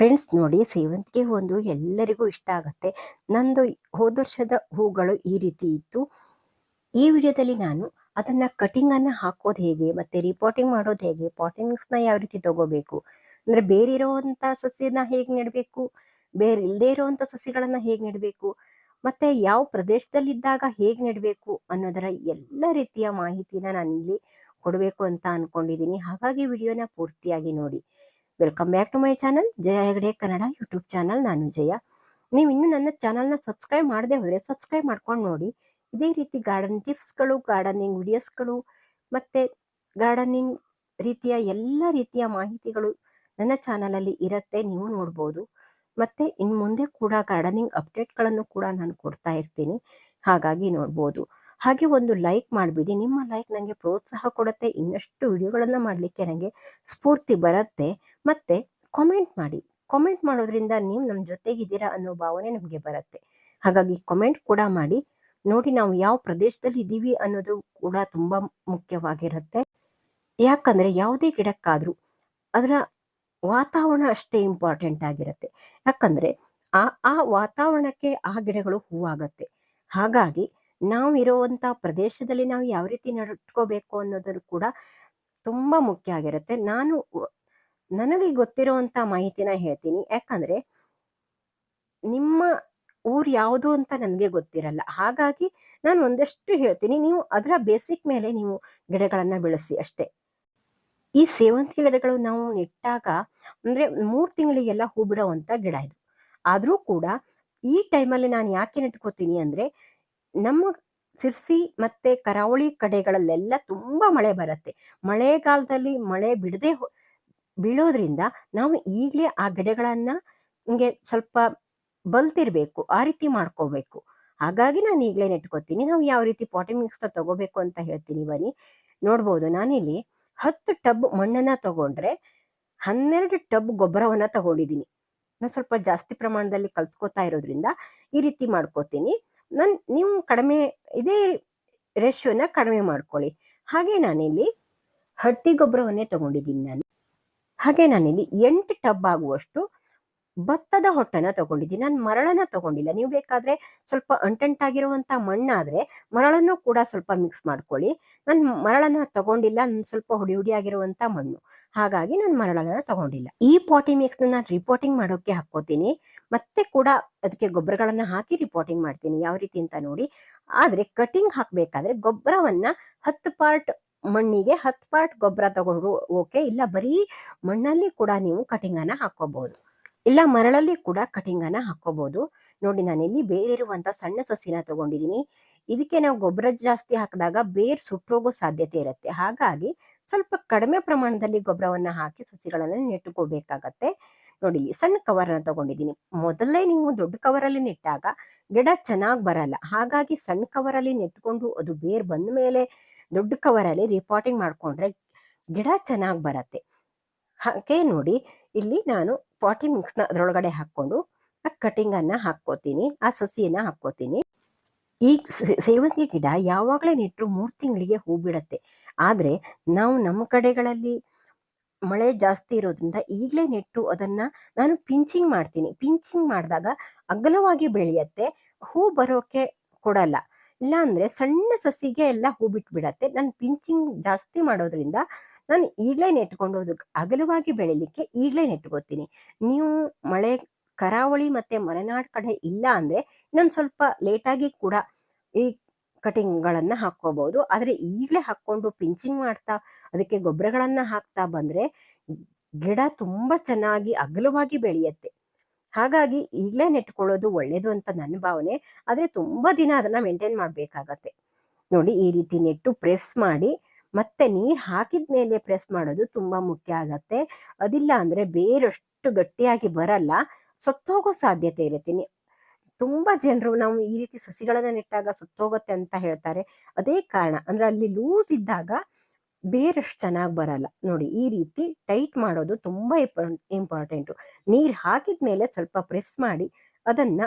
Friends ನೋಡಿ ಸೇವಂತಿಗೆ ಒಂದು ಎಲ್ಲರಿಗೂ ಇಷ್ಟ ಆಗುತ್ತೆ. ನಂದು ಹೋದ ವರ್ಷದ ಹೂಗಳು ಈ ರೀತಿ ಇತ್ತು. ಈ ವಿಡಿಯೋದಲ್ಲಿ ನಾನು ಅದನ್ನು ಕಟಿಂಗನ್ನು ಹಾಕೋದು ಹೇಗೆ, ಮತ್ತು ರಿಪೋರ್ಟಿಂಗ್ ಮಾಡೋದು ಹೇಗೆ ಪಾಟಿಂಗ್ಸ್ನ ಯಾವ ರೀತಿ ತಗೋಬೇಕು, ಅಂದರೆ ಬೇರೆ ಇರೋವಂಥ ಸಸ್ಯನ ಹೇಗೆ ನೆಡಬೇಕು, ಬೇರೆ ಇಲ್ಲದೆ ಇರೋವಂಥ ಸಸ್ಯಗಳನ್ನು ಹೇಗೆ ನೆಡಬೇಕು, ಮತ್ತು ಯಾವ ಪ್ರದೇಶದಲ್ಲಿದ್ದಾಗ ಹೇಗೆ ನೆಡಬೇಕು ಅನ್ನೋದರ ಎಲ್ಲ ರೀತಿಯ ಮಾಹಿತಿನ ನಾನು ಇಲ್ಲಿ ಕೊಡಬೇಕು ಅಂತ ಅಂದ್ಕೊಂಡಿದ್ದೀನಿ ಹಾಗಾಗಿ ವಿಡಿಯೋನ ಪೂರ್ತಿಯಾಗಿ ನೋಡಿ. Welcome back to my channel Jaya Hegde Kannada YouTube channel ನಾನು ಜಯ. ನೀವು ಇನ್ನೂ ನನ್ನ ಚಾನಲ್ನ ಸಬ್ಸ್ಕ್ರೈಬ್ ಮಾಡದೆ ಹೋದರೆ ಸಬ್ಸ್ಕ್ರೈಬ್ ಮಾಡ್ಕೊಂಡು ನೋಡಿ. ಇದೇ ರೀತಿ ಗಾರ್ಡನ್ ಟಿಪ್ಸ್ಗಳು ಗಾರ್ಡನಿಂಗ್ ವಿಡಿಯೋಸ್ಗಳು ಮತ್ತು ಗಾರ್ಡನಿಂಗ್ ರೀತಿಯ ಎಲ್ಲ ರೀತಿಯ ಮಾಹಿತಿಗಳು ನನ್ನ ಚಾನಲಲ್ಲಿ ಇರುತ್ತೆ, ನೀವು ನೋಡ್ಬೋದು. ಮತ್ತು ಇನ್ನು ಮುಂದೆ ಕೂಡ ಗಾರ್ಡನಿಂಗ್ ಅಪ್ಡೇಟ್ಗಳನ್ನು ಕೂಡ ನಾನು ಕೊಡ್ತಾ ಇರ್ತೀನಿ. ಹಾಗಾಗಿ ನೋಡ್ಬೋದು. ಹಾಗೆ ಒಂದು ಲೈಕ್ ಮಾಡಿಬಿಡಿ. ನಿಮ್ಮ ಲೈಕ್ ನನಗೆ ಪ್ರೋತ್ಸಾಹ ಕೊಡುತ್ತೆ, ಇನ್ನಷ್ಟು ವಿಡಿಯೋಗಳನ್ನು ಮಾಡಲಿಕ್ಕೆ ನನಗೆ ಸ್ಫೂರ್ತಿ ಬರುತ್ತೆ. ಮತ್ತೆ ಕಾಮೆಂಟ್ ಮಾಡಿ. ಕಾಮೆಂಟ್ ಮಾಡೋದ್ರಿಂದ ನೀವು ನಮ್ಮ ಜೊತೆಗಿದ್ದೀರಾ ಅನ್ನೋ ಭಾವನೆ ನಮಗೆ ಬರುತ್ತೆ. ಹಾಗಾಗಿ ಕಾಮೆಂಟ್ ಕೂಡ ಮಾಡಿ. ನೋಡಿ ನಾವು ಯಾವ ಪ್ರದೇಶದಲ್ಲಿ ಇದ್ದೀವಿ ಅನ್ನೋದು ಕೂಡ ತುಂಬಾ ಮುಖ್ಯವಾಗಿರುತ್ತೆ. ಯಾಕಂದ್ರೆ ಯಾವುದೇ ಗಿಡಕ್ಕಾದ್ರೂ ಅದರ ವಾತಾವರಣ ಅಷ್ಟೇ ಇಂಪಾರ್ಟೆಂಟ್ ಆಗಿರುತ್ತೆ. ಯಾಕಂದ್ರೆ ಆ ಆ ವಾತಾವರಣಕ್ಕೆ ಆ ಗಿಡಗಳು ಹೂವಾಗತ್ತೆ. ಹಾಗಾಗಿ ನಾವು ಇರುವಂತ ಪ್ರದೇಶದಲ್ಲಿ ನಾವು ಯಾವ ರೀತಿ ನಡ್ಕೋಬೇಕು ಅನ್ನೋದನ್ನು ಕೂಡ ತುಂಬಾ ಮುಖ್ಯ ಆಗಿರುತ್ತೆ. ನಾನು ನನಗೆ ಗೊತ್ತಿರುವಂತ ಮಾಹಿತಿನ ಹೇಳ್ತೀನಿ. ಯಾಕಂದ್ರೆ ನಿಮ್ಮ ಊರ್ ಯಾವುದು ಅಂತ ನನಗೆ ಗೊತ್ತಿರಲ್ಲ. ಹಾಗಾಗಿ ನಾನು ಒಂದಷ್ಟು ಹೇಳ್ತೀನಿ. ನೀವು ಅದರ ಬೇಸಿಕ್ ಮೇಲೆ ನೀವು ಗಿಡಗಳನ್ನ ಬೆಳೆಸಿ ಅಷ್ಟೇ. ಈ ಸೇವಂತಿಗೆ ಗಿಡಗಳು ನಾವು ನೆಟ್ಟಾಗ ಅಂದ್ರೆ ಮೂರು ತಿಂಗಳಿಗೆಲ್ಲ ಹೂ ಬಿಡುವಂತ ಗಿಡ ಇದು. ಆದರೂ ಕೂಡ ಈ ಟೈಮಲ್ಲಿ ನಾನು ಯಾಕೆ ನೆಟ್ಕೋತೀನಿ ಅಂದ್ರೆ ನಮ್ಮ ಸಿರ್ಸಿ ಮತ್ತೆ ಕರಾವಳಿ ಕಡೆಗಳಲ್ಲೆಲ್ಲ ತುಂಬಾ ಮಳೆ ಬರುತ್ತೆ. ಮಳೆಗಾಲದಲ್ಲಿ ಮಳೆ ಬಿಡದೆ ಬೀಳೋದ್ರಿಂದ ನಾವು ಈಗಲೇ ಆ ಗಿಡಗಳನ್ನ ಹಿಂಗೆ ಸ್ವಲ್ಪ ಬಲ್ತಿರ್ಬೇಕು, ಆ ರೀತಿ ಮಾಡ್ಕೋಬೇಕು. ಹಾಗಾಗಿ ನಾನು ಈಗಲೇ ನೆಟ್ಕೋತೀನಿ. ನಾವು ಯಾವ ರೀತಿ ಪಾಟಿ ಮಿಕ್ಸ್ ತಗೋಬೇಕು ಅಂತ ಹೇಳ್ತೀನಿ ಬನ್ನಿ. ನೋಡ್ಬೋದು, ನಾನಿಲ್ಲಿ ಹತ್ತು ಟಬ್ ಮಣ್ಣನ್ನ ತಗೊಂಡ್ರೆ ಹನ್ನೆರಡು ಟಬ್ ಗೊಬ್ಬರವನ್ನ ತಗೊಂಡಿದ್ದೀನಿ. ನಾನು ಸ್ವಲ್ಪ ಜಾಸ್ತಿ ಪ್ರಮಾಣದಲ್ಲಿ ಕಲ್ಸ್ಕೊತಾ ಇರೋದ್ರಿಂದ ಈ ರೀತಿ ಮಾಡ್ಕೋತೀನಿ. ನನ್ ನೀವು ಕಡಿಮೆ, ಇದೇ ರೇಷಿಯೋನ ಕಡಿಮೆ ಮಾಡ್ಕೊಳ್ಳಿ. ಹಾಗೆ ನಾನಿಲ್ಲಿ ಹಟ್ಟಿ ಗೊಬ್ಬರವನ್ನೇ ತಗೊಂಡಿದ್ದೀನಿ ನಾನು. ಹಾಗೆ ನಾನಿಲ್ಲಿ ಎಂಟು ಟಬ್ ಆಗುವಷ್ಟು ಭತ್ತದ ಹೊಟ್ಟನ ತಗೊಂಡಿದ್ದೀನಿ. ನಾನು ಮರಳನ್ನ ತಗೊಂಡಿಲ್ಲ. ನೀವು ಬೇಕಾದ್ರೆ ಸ್ವಲ್ಪ ಅಂಟಂಟಾಗಿರುವಂತ ಮಣ್ಣಾದ್ರೆ ಮರಳನ್ನು ಕೂಡ ಸ್ವಲ್ಪ ಮಿಕ್ಸ್ ಮಾಡ್ಕೊಳ್ಳಿ. ನಾನು ಮರಳನ್ನ ತಗೊಂಡಿಲ್ಲ. ಸ್ವಲ್ಪ ಹುಡಿ ಹುಡಿ ಆಗಿರುವಂತ ಮಣ್ಣು. ಹಾಗಾಗಿ ನಾನು ಮರಳನ್ನ ತಗೊಂಡಿಲ್ಲ. ಈ ಪಾಟಿ ಮಿಕ್ಸ್ ನಾನು ರಿಪೋರ್ಟಿಂಗ್ ಮಾಡೋಕೆ ಹಾಕೋತೀನಿ ಮತ್ತೆ ಕೂಡ ಅದಕ್ಕೆ ಗೊಬ್ಬರಗಳನ್ನ ಹಾಕಿ ರಿಪೋರ್ಟಿಂಗ್ ಮಾಡ್ತೀನಿ. ಯಾವ ರೀತಿ ಅಂತ ನೋಡಿ. ಆದ್ರೆ ಕಟಿಂಗ್ ಹಾಕ್ಬೇಕಾದ್ರೆ ಗೊಬ್ಬರವನ್ನ ಹತ್ತು ಪಾರ್ಟ್ ಮಣ್ಣಿಗೆ ಹತ್ತು ಪಾರ್ಟ್ ಗೊಬ್ಬರ ತಗೊಂಡ್ರು, ಓಕೆ? ಇಲ್ಲ, ಬರೀ ಮಣ್ಣಲ್ಲಿ ಕೂಡ ನೀವು ಕಟಿಂಗ್ ಅನ್ನ ಹಾಕೋಬಹುದು ಇಲ್ಲ, ಮರಳಲ್ಲಿ ಕೂಡ ಕಟಿಂಗ್ ಅನ್ನ ಹಾಕೋಬಹುದು ನೋಡಿ, ನಾನಿಲ್ಲಿ ಬೇರೆ ಇರುವಂತ ಸಣ್ಣ ಸಸಿನ ತಗೊಂಡಿದ್ದೀನಿ. ಇದಕ್ಕೆ ನಾವು ಗೊಬ್ಬರ ಜಾಸ್ತಿ ಹಾಕಿದಾಗ ಬೇರ್ ಸುಟ್ಟೋಗೋ ಸಾಧ್ಯತೆ ಇರುತ್ತೆ. ಹಾಗಾಗಿ ಸ್ವಲ್ಪ ಕಡಿಮೆ ಪ್ರಮಾಣದಲ್ಲಿ ಗೊಬ್ಬರವನ್ನು ಹಾಕಿ ಸಸಿಗಳನ್ನು ನೆಟ್ಟುಕೋಬೇಕಾಗತ್ತೆ. ನೋಡಿ, ಸಣ್ಣ ಕವರ್ ಅನ್ನ ತಗೊಂಡಿದ್ದೀನಿ. ಮೊದಲೇ ನೀವು ದೊಡ್ಡ ಕವರ್ ಅಲ್ಲಿ ನೆಟ್ಟಾಗ ಗಿಡ ಚೆನ್ನಾಗಿ ಬರಲ್ಲ. ಹಾಗಾಗಿ ಸಣ್ಣ ಕವರ್ ಅಲ್ಲಿ ನೆಟ್ಕೊಂಡು ಅದು ಬೇರ್ ಬಂದ ಮೇಲೆ ದೊಡ್ಡ ಕವರಲ್ಲಿ ಅಲ್ಲಿ ಮಾಡಿಕೊಂಡ್ರೆ ಗಿಡ ಚೆನ್ನಾಗಿ ಬರತ್ತೆ. ಹಾಗೆ ನೋಡಿ, ಇಲ್ಲಿ ನಾನು ಪಾಟಿ ಮಿಕ್ಸ್ನ ಅದರೊಳಗಡೆ ಹಾಕ್ಕೊಂಡು ಆ ಕಟಿಂಗ್ ಅನ್ನ ಹಾಕೋತೀನಿ ಆ ಸಸಿಯನ್ನ ಹಾಕೋತೀನಿ ಈ ಸೇವಂತಿಗೆ ಗಿಡ ಯಾವಾಗಲೇ ನೆಟ್ಟರು ಮೂರು ತಿಂಗಳಿಗೆ ಹೂ ಬಿಡತ್ತೆ ಆದ್ರೆ ನಾವು ನಮ್ಮ ಕಡೆಗಳಲ್ಲಿ ಮಳೆ ಜಾಸ್ತಿ ಇರೋದ್ರಿಂದ ಈಗಲೇ ನೆಟ್ಟು ಅದನ್ನ ನಾನು ಪಿಂಚಿಂಗ್ ಮಾಡ್ತೀನಿ. ಪಿಂಚಿಂಗ್ ಮಾಡಿದಾಗ ಅಗಲವಾಗಿ ಬೆಳೆಯುತ್ತೆ, ಹೂ ಬರೋಕೆ ಕೊಡಲ್ಲ. ಇಲ್ಲ ಅಂದ್ರೆ ಸಣ್ಣ ಸಸಿಗೆ ಎಲ್ಲ ಹೂ ಬಿಟ್ಬಿಡತ್ತೆ ನಾನು ಪಿಂಚಿಂಗ್ ಜಾಸ್ತಿ ಮಾಡೋದ್ರಿಂದ ನಾನು ಈಗಲೇ ಅದಕ್ಕೆ ಅಗಲವಾಗಿ ಬೆಳಿಲಿಕ್ಕೆ ಈಗಲೇ ನೆಟ್ಕೋತೀನಿ. ನೀವು ಮಳೆ, ಕರಾವಳಿ ಮತ್ತೆ ಮಲೆನಾಡ್ ಕಡೆ ಇಲ್ಲ ಅಂದ್ರೆ ಇನ್ನೊಂದು ಸ್ವಲ್ಪ ಲೇಟಾಗಿ ಕೂಡ ಈ ಕಟಿಂಗ್ಗಳನ್ನ ಹಾಕೋಬಹುದು ಆದ್ರೆ ಈಗಲೇ ಹಾಕೊಂಡು ಪಿಂಚಿಂಗ್ ಮಾಡ್ತಾ, ಅದಕ್ಕೆ ಗೊಬ್ಬರಗಳನ್ನ ಹಾಕ್ತಾ ಬಂದ್ರೆ ಗಿಡ ತುಂಬಾ ಚೆನ್ನಾಗಿ ಅಗಲವಾಗಿ ಬೆಳೆಯತ್ತೆ. ಹಾಗಾಗಿ ಈಗಲೇ ನೆಟ್ಕೊಳ್ಳೋದು ಒಳ್ಳೇದು ಅಂತ ನನ್ನ ಭಾವನೆ. ಆದ್ರೆ ತುಂಬಾ ದಿನ ಅದನ್ನ ಮೇಂಟೈನ್ ಮಾಡ್ಬೇಕಾಗತ್ತೆ. ನೋಡಿ ಈ ರೀತಿ ನೆಟ್ಟು ಪ್ರೆಸ್ ಮಾಡಿ, ಮತ್ತೆ ನೀರು ಹಾಕಿದ ಮೇಲೆ ಪ್ರೆಸ್ ಮಾಡೋದು ತುಂಬಾ ಮುಖ್ಯ ಆಗತ್ತೆ. ಅದಿಲ್ಲ ಅಂದ್ರೆ ಬೇರಷ್ಟು ಗಟ್ಟಿಯಾಗಿ ಬರಲ್ಲ. ಸತ್ತೋಗೋ ಸಾಧ್ಯತೆ ಇರುತ್ತೆ. ತುಂಬ ಜನರು ನಾವು ಈ ರೀತಿ ಸಸಿಗಳನ್ನ ನೆಟ್ಟಾಗ ಸತ್ತೋಗುತ್ತೆ ಅಂತ ಹೇಳ್ತಾರೆ. ಅದೇ ಕಾರಣ ಅಂದ್ರೆ ಅಲ್ಲಿ ಲೂಸ್ ಇದ್ದಾಗ ಬೇರಷ್ಟು ಚೆನ್ನಾಗಿ ಬರಲ್ಲ. ನೋಡಿ, ಈ ರೀತಿ ಟೈಟ್ ಮಾಡೋದು ತುಂಬ ಇಂಪಾರ್ಟೆಂಟು. ನೀರು ಹಾಕಿದ ಮೇಲೆ ಸ್ವಲ್ಪ ಪ್ರೆಸ್ ಮಾಡಿ, ಅದನ್ನ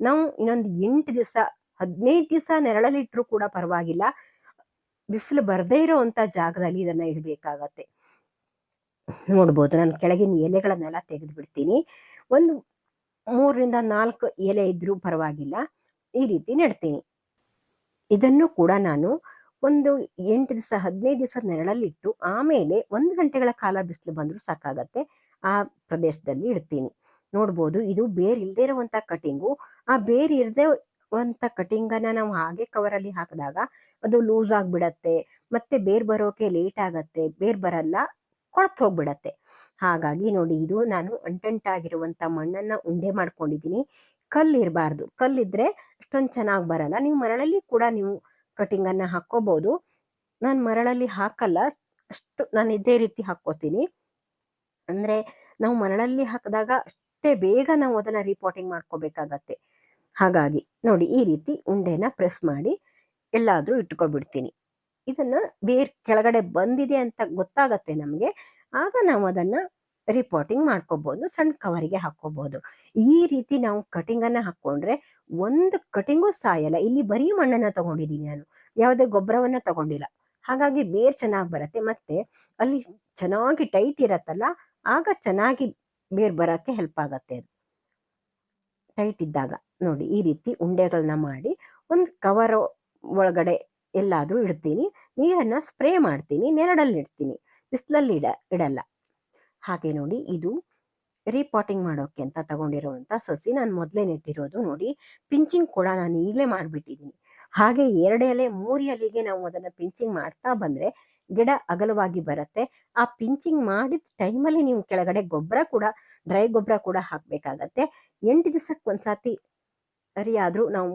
ನಾವು ಇನ್ನೊಂದು ಎಂಟು ದಿವಸ, ಹದಿನೈದು ದಿವಸ ನೆರಳಲ್ಲಿಟ್ಟರೂ ಕೂಡ ಪರವಾಗಿಲ್ಲ. ಬಿಸಿಲು ಬರದೇ ಇರೋವಂಥ ಜಾಗದಲ್ಲಿ ಇದನ್ನ ಇಡಬೇಕಾಗತ್ತೆ. ನೋಡ್ಬೋದು, ನಾನು ಕೆಳಗಿನ ಎಲೆಗಳನ್ನೆಲ್ಲ ತೆಗೆದು ಬಿಡ್ತೀನಿ ಒಂದು ಮೂರರಿಂದ ನಾಲ್ಕು ಎಲೆ ಇದ್ರೂ ಪರವಾಗಿಲ್ಲ. ಈ ರೀತಿ ನೆಡ್ತೀನಿ. ಇದನ್ನು ಕೂಡ ನಾನು ಒಂದು ಎಂಟು ದಿವಸ, ಹದಿನೈದು ದಿವಸ ನೆರಳಲ್ಲಿಟ್ಟು ಆಮೇಲೆ ಒಂದು ಗಂಟೆಗಳ ಕಾಲ ಬಿಸಿಲು ಬಂದರೂ ಸಾಕಾಗತ್ತೆ. ಆ ಪ್ರದೇಶದಲ್ಲಿ ಇಡ್ತೀನಿ. ನೋಡ್ಬೋದು, ಇದು ಬೇರ್ ಇಲ್ಲದೆ ಇರುವಂತ ಕಟಿಂಗು. ಆ ಬೇರ್ ಇರದೇ ಇರುವಂಥ ಕಟಿಂಗನ್ನ ನಾವು ಹಾಗೆ ಕವರಲ್ಲಿ ಹಾಕಿದಾಗ ಅದು ಲೂಸ್ ಆಗಿಬಿಡತ್ತೆ, ಮತ್ತೆ ಬೇರ್ ಬರೋಕೆ ಲೇಟ್ ಆಗತ್ತೆ, ಬೇರ್ ಬರಲ್ಲ, ಕೊಳತ್ ಹೋಗ್ಬಿಡತ್ತೆ. ಹಾಗಾಗಿ ನೋಡಿ, ಇದು ನಾನು ಅಂಟಂಟಾಗಿರುವಂತ ಮಣ್ಣನ್ನ ಉಂಡೆ ಮಾಡ್ಕೊಂಡಿದ್ದೀನಿ. ಕಲ್ಲು ಇರಬಾರ್ದು. ಕಲ್ಲಿದ್ರೆ ಅಷ್ಟೊಂದು ಚೆನ್ನಾಗಿ ಬರಲ್ಲ. ನೀವು ಮರಳಲ್ಲಿ ಕೂಡ ನೀವು ಕಟಿಂಗ್ ಅನ್ನ ಹಾಕೋಬಹುದು ನಾನು ಮರಳಲ್ಲಿ ಹಾಕಲ್ಲ. ಅಷ್ಟು ನಾನು ಇದೇ ರೀತಿ ಹಾಕೋತೀನಿ ಅಂದ್ರೆ ನಾವು ಮರಳಲ್ಲಿ ಹಾಕಿದಾಗ ಅಷ್ಟೇ ಬೇಗ ನಾವು ಅದನ್ನ ರಿಪೋರ್ಟಿಂಗ್ ಮಾಡ್ಕೋಬೇಕಾಗತ್ತೆ. ಹಾಗಾಗಿ ನೋಡಿ ಈ ರೀತಿ ಉಂಡೆನ ಪ್ರೆಸ್ ಮಾಡಿ ಎಲ್ಲಾದ್ರೂ ಇಟ್ಕೊಬಿಡ್ತೀನಿ. ಇದನ್ನ ಬೇರ್ ಕೆಳಗಡೆ ಬಂದಿದೆ ಅಂತ ಗೊತ್ತಾಗತ್ತೆ ನಮಗೆ. ಆಗ ನಾವು ಅದನ್ನ ರಿಪೋರ್ಟಿಂಗ್ ಮಾಡ್ಕೋಬಹುದು ಸಣ್ಣ ಕವರಿಗೆ ಹಾಕೋಬಹುದು ಈ ರೀತಿ ನಾವು ಕಟಿಂಗ್ ಅನ್ನ ಹಾಕೊಂಡ್ರೆ ಒಂದು ಕಟಿಂಗು ಸಾಯಲ್ಲ. ಇಲ್ಲಿ ಬರೀ ಮಣ್ಣನ್ನ ತಗೊಂಡಿದ್ದೀನಿ ನಾನು. ಯಾವುದೇ ಗೊಬ್ಬರವನ್ನ ತಗೊಂಡಿಲ್ಲ. ಹಾಗಾಗಿ ಬೇರ್ ಚೆನ್ನಾಗಿ ಬರುತ್ತೆ. ಮತ್ತೆ ಅಲ್ಲಿ ಚೆನ್ನಾಗಿ ಟೈಟ್ ಇರತ್ತಲ್ಲ, ಆಗ ಚೆನ್ನಾಗಿ ಬೇರ್ ಬರಕ್ಕೆ ಹೆಲ್ಪ್ ಆಗತ್ತೆ ಅದು. ಟೈಟ್ ಇದ್ದಾಗ ನೋಡಿ, ಈ ರೀತಿ ಉಂಡೆಗಳನ್ನ ಮಾಡಿ ಒಂದು ಕವರ್ ಒಳಗಡೆ ಎಲ್ಲಾದ್ರೂ ಇಡ್ತೀನಿ. ನೀರನ್ನ ಸ್ಪ್ರೇ ಮಾಡ್ತೀನಿ. ನೆರಳಲ್ಲಿ ಇಡ್ತೀನಿ. ಬಿಸಿಲಲ್ಲಿ ಇಡ, ಇಡಲ್ಲ. ಹಾಗೆ ನೋಡಿ ಇದು ರೀಪಾಟಿಂಗ್ ಮಾಡೋಕೆ ಅಂತ ತಗೊಂಡಿರುವಂತ ಸಸಿ. ನಾನು ಮೊದಲೇ ನೆಟ್ಟಿರೋದು ನೋಡಿ, ಪಿಂಚಿಂಗ್ ಕೂಡ ನಾನು ಈಗಲೇ ಮಾಡಿಬಿಟ್ಟಿದ್ದೀನಿ. ಹಾಗೆ ಎರಡು ಎಲೆ, ಮೂರು ಎಲೆಗೆ ನಾವು ಅದನ್ನ ಪಿಂಚಿಂಗ್ ಮಾಡ್ತಾ ಬಂದ್ರೆ ಗಿಡ ಅಗಲವಾಗಿ ಬರುತ್ತೆ. ಆ ಪಿಂಚಿಂಗ್ ಮಾಡಿದ ಟೈಮಲ್ಲಿ ನೀವು ಕೆಳಗಡೆ ಗೊಬ್ಬರ ಕೂಡ, ಡ್ರೈ ಗೊಬ್ಬರ ಕೂಡ ಹಾಕಬೇಕಾಗತ್ತೆ. ಎಂಟು ದಿವಸಕ್ಕೆ ಒಂದ್ಸತಿ ಸರಿಯಾದರೂ ನಾವು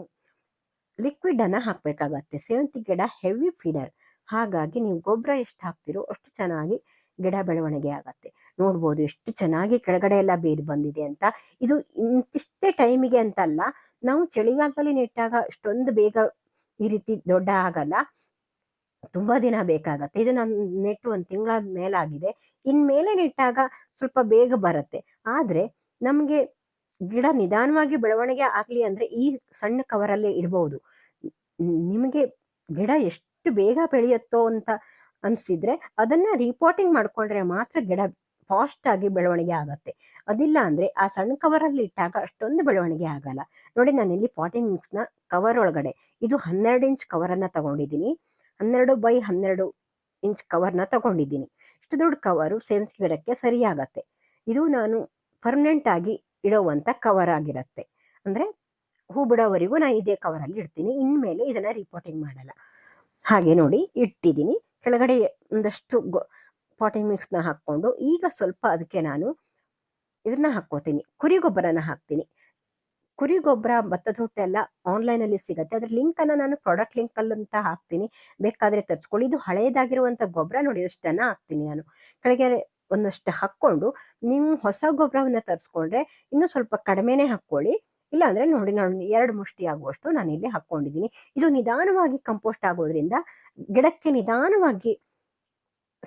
ಲಿಕ್ವಿಡ್ ಹಾಕಬೇಕಾಗತ್ತೆ ಹಾಕ್ಬೇಕಾಗತ್ತೆ. ಸೇವಂತಿ ಗಿಡ ಹೆವಿ ಫೀಡರ್ ಹಾಗಾಗಿ ನೀವು ಗೊಬ್ಬರ ಎಷ್ಟು ಹಾಕ್ತಿರೋ ಅಷ್ಟು ಚೆನ್ನಾಗಿ ಗಿಡ ಬೆಳವಣಿಗೆ ಆಗತ್ತೆ. ನೋಡ್ಬೋದು ಎಷ್ಟು ಚೆನ್ನಾಗಿ ಕೆಳಗಡೆ ಎಲ್ಲ ಬೇರು ಬಂದಿದೆ ಅಂತ. ಇದು ಇಂತಿಷ್ಟೇ ಟೈಮಿಗೆ ಅಂತಲ್ಲ, ನಾವು ಚಳಿಗಾಲದಲ್ಲಿ ನೆಟ್ಟಾಗ ಅಷ್ಟೊಂದು ಬೇಗ ಈ ರೀತಿ ದೊಡ್ಡ ಆಗಲ್ಲ. ತುಂಬಾ ದಿನ ಬೇಕಾಗತ್ತೆ. ಇದು ನಾನು ನೆಟ್ಟು ಒಂದು ತಿಂಗಳ ಮೇಲಾಗಿದೆ. ಇನ್ಮೇಲೆ ನೆಟ್ಟಾಗ ಸ್ವಲ್ಪ ಬೇಗ ಬರುತ್ತೆ. ಆದ್ರೆ ನಮ್ಗೆ ಗಿಡ ನಿಧಾನವಾಗಿ ಬೆಳವಣಿಗೆ ಆಗ್ಲಿ ಅಂದ್ರೆ ಈ ಸಣ್ಣ ಕವರಲ್ಲೇ ಇಡಬಹುದು ನಿಮಗೆ ಗಿಡ ಎಷ್ಟು ಬೇಗ ಬೆಳೆಯುತ್ತೋ ಅಂತ ಅನ್ಸಿದ್ರೆ ಅದನ್ನ ರಿಪೋರ್ಟಿಂಗ್ ಮಾಡ್ಕೊಂಡ್ರೆ ಮಾತ್ರ ಗಿಡ ಫಾಸ್ಟ್ ಆಗಿ ಬೆಳವಣಿಗೆ ಆಗುತ್ತೆ. ಅದಿಲ್ಲ ಅಂದ್ರೆ ಆ ಸಣ್ಣ ಕವರಲ್ಲಿ ಇಟ್ಟಾಗ ಅಷ್ಟೊಂದು ಬೆಳವಣಿಗೆ ಆಗಲ್ಲ. ನೋಡಿ ನಾನಿಲ್ಲಿ ಪಾಟಿಂಗ್ ಮಿಕ್ಸ್ನ ಕವರ್ ಒಳಗಡೆ ಇದು ಹನ್ನೆರಡು ಇಂಚ್ ಕವರ್ ಅನ್ನ ತಗೊಂಡಿದ್ದೀನಿ. ಹನ್ನೆರಡು ಬೈ ಹನ್ನೆರಡು ಇಂಚ್ ಕವರ್ನ ತಗೊಂಡಿದ್ದೀನಿ. ಇಷ್ಟು ದೊಡ್ಡ ಕವರು ಸೇವಿಂಗ್ಸ್ ಗಿಡಕ್ಕೆ ಸರಿಯಾಗತ್ತೆ ಇದು ನಾನು ಪರ್ಮನೆಂಟ್ ಆಗಿ ಇಡುವಂತ ಕವರ್ ಆಗಿರತ್ತೆ. ಅಂದ್ರೆ ಹೂ ಬಿಡೋವರೆಗೂ ನಾನು ಇದೇ ಕವರಲ್ಲಿ ಇಡ್ತೀನಿ. ಇನ್ಮೇಲೆ ಇದನ್ನ ರಿಪೋರ್ಟಿಂಗ್ ಮಾಡಲ್ಲ. ಹಾಗೆ ನೋಡಿ ಇಟ್ಟಿದ್ದೀನಿ. ಕೆಳಗಡೆ ಒಂದಷ್ಟು ಪಾಟಿಂಗ್ ಮಿಕ್ಸ್ನ ಹಾಕ್ಕೊಂಡು ಈಗ ಸ್ವಲ್ಪ ಅದಕ್ಕೆ ನಾನು ಇದನ್ನ ಹಾಕ್ಕೋತೀನಿ. ಕುರಿ ಗೊಬ್ಬರನ ಹಾಕ್ತೀನಿ. ಕುರಿ ಗೊಬ್ಬರ ಭತ್ತದ ಆನ್ಲೈನ್ ಅಲ್ಲಿ ಸಿಗುತ್ತೆ. ಅದ್ರ ಲಿಂಕ್ ಅನ್ನ ನಾನು ಪ್ರಾಡಕ್ಟ್ ಲಿಂಕ್ ಅಲ್ಲಿ ಅಂತ ಹಾಕ್ತೀನಿ. ಬೇಕಾದ್ರೆ ತರಿಸ್ಕೊಳ್ಳಿ. ಇದು ಹಳೆಯದಾಗಿರುವಂಥ ಗೊಬ್ಬರ ನೋಡಿ ಅಷ್ಟನ್ನ ಹಾಕ್ತೀನಿ ನಾನು. ಕೆಳಗೆ ಒಂದಷ್ಟು ಹಾಕ್ಕೊಂಡು ನಿಮ್ಮ ಹೊಸ ಗೊಬ್ಬರವನ್ನ ತರಿಸ್ಕೊಂಡ್ರೆ ಇನ್ನೂ ಸ್ವಲ್ಪ ಕಡಿಮೆನೆ ಹಾಕ್ಕೊಳ್ಳಿ. ಇಲ್ಲ ಅಂದ್ರೆ ನೋಡಿ ನಾನು ಎರಡು ಮುಷ್ಟಿ ಆಗುವಷ್ಟು ನಾನು ಇಲ್ಲಿ ಹಾಕೊಂಡಿದ್ದೀನಿ ಇದು ನಿಧಾನವಾಗಿ ಕಂಪೋಸ್ಟ್ ಆಗೋದ್ರಿಂದ ಗಿಡಕ್ಕೆ ನಿಧಾನವಾಗಿ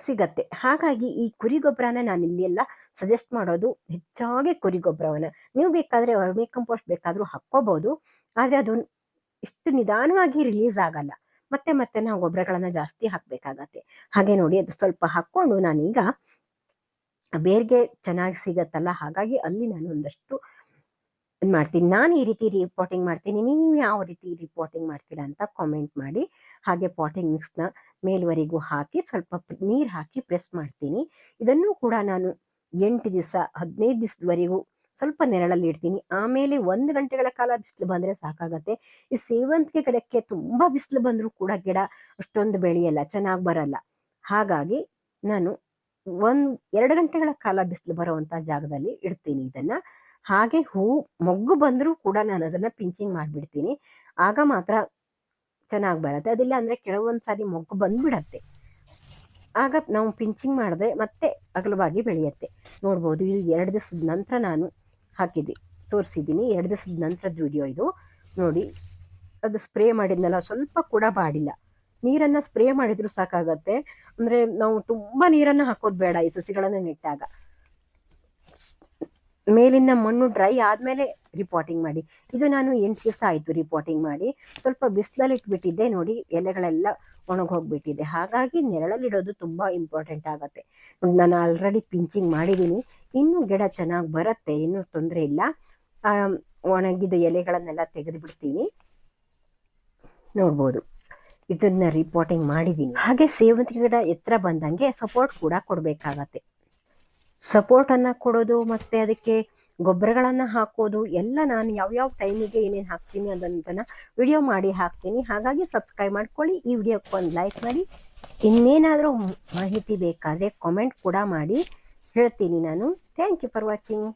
ಸಿಗತ್ತೆ. ಹಾಗಾಗಿ ಈ ಕುರಿ ಗೊಬ್ಬರನ ನಾನು ಇಲ್ಲಿ ಎಲ್ಲ ಸಜೆಸ್ಟ್ ಮಾಡೋದು ಹೆಚ್ಚಾಗಿ ಕುರಿ ಗೊಬ್ಬರವನ್ನ ನೀವು ಬೇಕಾದ್ರೆ ವರ್ಮಿ ಕಂಪೋಸ್ಟ್ ಬೇಕಾದ್ರೂ ಹಾಕೋಬಹುದು ಆದ್ರೆ ಅದು ಇಷ್ಟು ನಿಧಾನವಾಗಿ ರಿಲೀಸ್ ಆಗಲ್ಲ. ಮತ್ತೆ ಮತ್ತೆ ನಾವು ಗೊಬ್ಬರಗಳನ್ನ ಜಾಸ್ತಿ ಹಾಕ್ಬೇಕಾಗತ್ತೆ. ಹಾಗೆ ನೋಡಿ, ಅದು ಸ್ವಲ್ಪ ಹಾಕೊಂಡು ನಾನೀಗ ಬೇರ್ಗೆ ಚೆನ್ನಾಗಿ ಸಿಗತ್ತಲ್ಲ. ಹಾಗಾಗಿ ಅಲ್ಲಿ ನಾನು ಒಂದಷ್ಟು ಇದ್ ಮಾಡ್ತೀನಿ. ನಾನು ಈ ರೀತಿ ರಿಪೋರ್ಟಿಂಗ್ ಮಾಡ್ತೀನಿ. ನೀವು ಯಾವ ರೀತಿ ರಿಪೋರ್ಟಿಂಗ್ ಮಾಡ್ತೀರಾ ಅಂತ ಕಾಮೆಂಟ್ ಮಾಡಿ. ಹಾಗೆ ಪಾಟಿಂಗ್ ಮಿಕ್ಸ್ನ ಮೇಲ್ವರೆಗೂ ಹಾಕಿ ಸ್ವಲ್ಪ ನೀರು ಹಾಕಿ ಪ್ರೆಸ್ ಮಾಡ್ತೀನಿ. ಇದನ್ನು ಕೂಡ ನಾನು ಎಂಟು ದಿವಸ, ಹದಿನೈದು ದಿವಸದವರೆಗೂ ಸ್ವಲ್ಪ ನೆರಳಲ್ಲಿ ಇಡ್ತೀನಿ. ಆಮೇಲೆ ಒಂದು ಗಂಟೆಗಳ ಕಾಲ ಬಿಸಿಲು ಬಂದರೆ ಸಾಕಾಗತ್ತೆ. ಈ ಸೇವಂತಿಗೆ ಗಿಡಕ್ಕೆ ತುಂಬ ಬಿಸಿಲು ಬಂದರೂ ಕೂಡ ಗಿಡ ಅಷ್ಟೊಂದು ಬೆಳೆಯಲ್ಲ, ಚೆನ್ನಾಗಿ ಬರಲ್ಲ. ಹಾಗಾಗಿ ನಾನು ಒಂದು ಎರಡು ಗಂಟೆಗಳ ಕಾಲ ಬಿಸಿಲು ಬರುವಂಥ ಜಾಗದಲ್ಲಿ ಇಡ್ತೀನಿ ಇದನ್ನ. ಹಾಗೆ ಹೂ, ಮೊಗ್ಗು ಬಂದರೂ ಕೂಡ ನಾನು ಅದನ್ನ ಪಿಂಚಿಂಗ್ ಮಾಡಿಬಿಡ್ತೀನಿ. ಆಗ ಮಾತ್ರ ಚೆನ್ನಾಗಿ ಬರುತ್ತೆ. ಅದಿಲ್ಲ ಅಂದ್ರೆ ಕೆಲವೊಂದು ಸಾರಿ ಮೊಗ್ಗು ಬಂದುಬಿಡತ್ತೆ. ಆಗ ನಾವು ಪಿಂಚಿಂಗ್ ಮಾಡಿದ್ರೆ ಮತ್ತೆ ಅಗಲವಾಗಿ ಬೆಳೆಯುತ್ತೆ. ನೋಡ್ಬೋದು, ಇದು ಎರಡು ದಿವಸದ ನಂತರ ನಾನು ಹಾಕಿದ್ದೆ, ತೋರಿಸಿದ್ದೀನಿ. ಎರಡು ದಿವಸದ ನಂತರದ ವಿಡಿಯೋ ಇದು. ನೋಡಿ, ಅದು ಸ್ಪ್ರೇ ಮಾಡಿದ್ನಲ್ಲ, ಸ್ವಲ್ಪ ಕೂಡ ಬಾಡಿಲ್ಲ. ನೀರನ್ನು ಸ್ಪ್ರೇ ಮಾಡಿದ್ರು ಸಾಕಾಗತ್ತೆ. ಅಂದರೆ ನಾವು ತುಂಬ ನೀರನ್ನು ಹಾಕೋದು ಬೇಡ ಈ ಸಸಿಗಳನ್ನು ನೆಟ್ಟಾಗ. ಮೇಲಿನ ಮಣ್ಣು ಡ್ರೈ ಆದಮೇಲೆ ರಿಪೋರ್ಟಿಂಗ್ ಮಾಡಿ. ಇದು ನಾನು ಎಂಟು ದಿವಸ ಆಯಿತು ರಿಪೋರ್ಟಿಂಗ್ ಮಾಡಿ. ಸ್ವಲ್ಪ ಬಿಸಿಲಲ್ಲಿ ಇಟ್ಬಿಟ್ಟಿದ್ದೆ ನೋಡಿ, ಎಲೆಗಳೆಲ್ಲ ಒಣಗೋಗ್ಬಿಟ್ಟಿದೆ ಹಾಗಾಗಿ ನೆರಳಲ್ಲಿಡೋದು ತುಂಬ ಇಂಪಾರ್ಟೆಂಟ್ ಆಗುತ್ತೆ. ನಾನು ಆಲ್ರೆಡಿ ಪಿಂಚಿಂಗ್ ಮಾಡಿದ್ದೀನಿ ಇನ್ನೂ ಗಿಡ ಚೆನ್ನಾಗಿ ಬರುತ್ತೆ, ಇನ್ನೂ ತೊಂದರೆ ಇಲ್ಲ. ಒಣಗಿದ ಎಲೆಗಳನ್ನೆಲ್ಲ ತೆಗೆದು ಬಿಡ್ತೀನಿ ನೋಡ್ಬೋದು. ಇದನ್ನ ರಿಪೋರ್ಟಿಂಗ್ ಮಾಡಿದ್ದೀನಿ ಹಾಗೆ ಸೇವಂತಿಗೆ ಗಿಡ ಎತ್ತರ ಬಂದಂಗೆ ಸಪೋರ್ಟ್ ಕೂಡ ಕೊಡಬೇಕಾಗತ್ತೆ. ಸಪೋರ್ಟನ್ನು ಕೊಡೋದು ಮತ್ತು ಅದಕ್ಕೆ ಗೊಬ್ಬರಗಳನ್ನು ಹಾಕೋದು ಎಲ್ಲ ನಾನು ಯಾವ್ಯಾವ ಟೈಮಿಗೆ ಏನೇನು ಹಾಕ್ತೀನಿ ಅದನ್ನ ವಿಡಿಯೋ ಮಾಡಿ ಹಾಕ್ತೀನಿ. ಹಾಗಾಗಿ ಸಬ್ಸ್ಕ್ರೈಬ್ ಮಾಡ್ಕೊಳ್ಳಿ. ಈ ವಿಡಿಯೋಕ್ಕೆ ಒಂದು ಲೈಕ್ ಮಾಡಿ. ಇನ್ನೇನಾದರೂ ಮಾಹಿತಿ ಬೇಕಾದರೆ ಕಾಮೆಂಟ್ ಕೂಡ ಮಾಡಿ. ಹೇಳ್ತೀನಿ ನಾನು. Thank you for watching